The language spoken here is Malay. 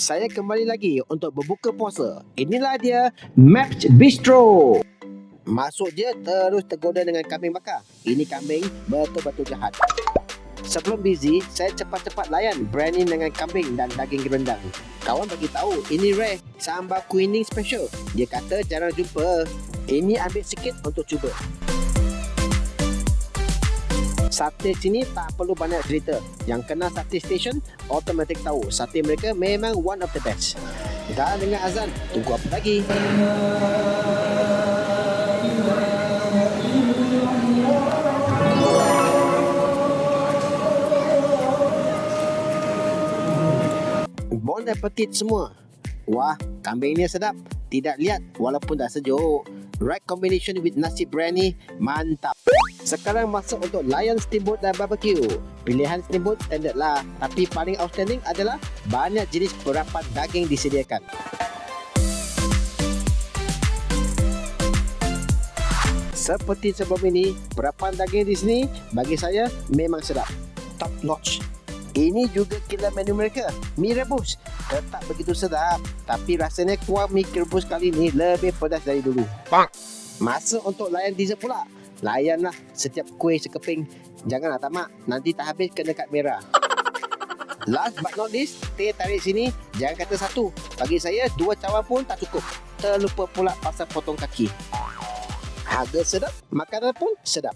Saya kembali lagi untuk berbuka puasa. Inilah dia Match Bistro. Masuk je terus tergoda dengan kambing bakar. Ini kambing betul-betul jahat. Sebelum busy, saya cepat-cepat layan branding dengan kambing dan daging rendang. Kawan bagi tahu ini rare sambal kuning special. Dia kata jarang jumpa. Ini ambil sikit untuk cuba. Sate sini tak perlu banyak cerita. Yang kenal sate station, automatic tahu sate mereka memang one of the best. Dah dengar azan, tunggu apa lagi? Bon appetit semua. Wah, kambing ni sedap. Tidak lihat walaupun dah sejuk. Right combination with nasi biryani, mantap. Sekarang masuk untuk Lion Steamboat dan Barbecue. Pilihan steamboat standard lah. Tapi paling outstanding adalah banyak jenis perapat daging disediakan. Seperti sebelum ini, perapan daging di sini bagi saya memang sedap. Top notch. Ini juga killer menu mereka. Mi rebus. Tetap begitu sedap. Tapi rasanya kuah mi rebus kali ini lebih pedas dari dulu. Bang. Masa untuk layan dessert pula. Layanlah setiap kuih sekeping. Janganlah tamak. Nanti tak habis kena kad merah. Last but not least, teh tarik sini jangan kata satu. Bagi saya, dua cawan pun tak cukup. Terlupa pula pasal potong kaki. Harga sedap, makanan pun sedap.